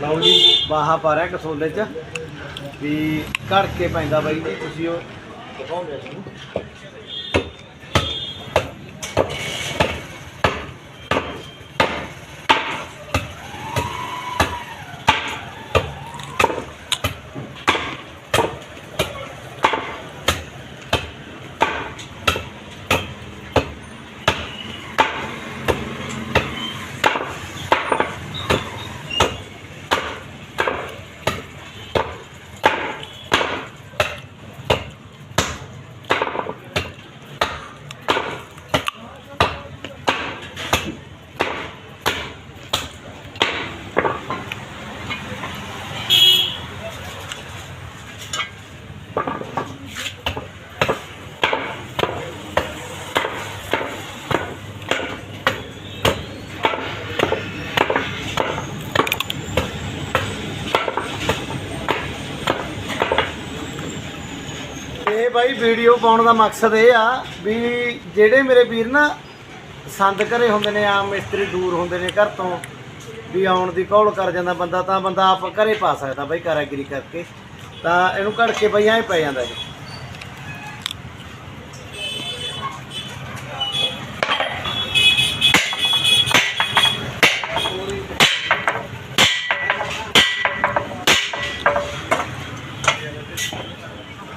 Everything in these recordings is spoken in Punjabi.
ਲਓ ਜੀ, ਬਾਹਾ ਪਾ ਰਿਹਾ ਕਸੋਲੇ ਚ। ਵੀ ਘੜ ਕੇ ਪੈਂਦਾ ਬਾਈ ਜੀ, ਤੁਸੀਂ ਉਹ ਦਿਖਾਉਂਦੇ ਸੀ ਇਹ ਬਾਈ ਵੀਡੀਓ ਪਾਉਣ ਦਾ ਮਕਸਦ ਇਹ ਆ ਵੀ ਜਿਹੜੇ ਮੇਰੇ ਵੀਰ ਨਾ ਸੰਦ ਘਰੇ ਹੁੰਦੇ ਨੇ, ਆਮ ਮਿਸਤਰੀ ਦੂਰ ਹੁੰਦੇ ਨੇ ਘਰ ਤੋਂ, ਵੀ ਆਉਣ ਦੀ ਕੌਲ ਕਰ ਜਾਂਦਾ ਬੰਦਾ, ਤਾਂ ਬੰਦਾ ਆਪ ਘਰੇ ਪਾ ਸਕਦਾ ਬਾਈ ਕਾਰਾਗਰੀ ਕਰਕੇ। ਤਾਂ ਇਹਨੂੰ ਘੜ ਕੇ ਬਈ ਐਂ ਪੈ ਜਾਂਦਾ ਜੀ।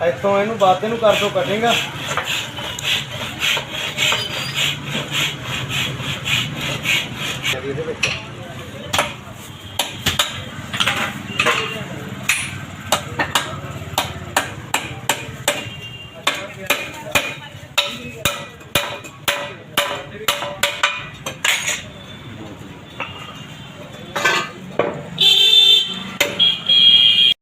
ਇੱਥੋਂ ਇਹਨੂੰ ਬਾਅਦ ਨੂੰ ਕਰ ਦੋ ਕਟਿੰਗ ਇਹਦੇ ਵਿੱਚ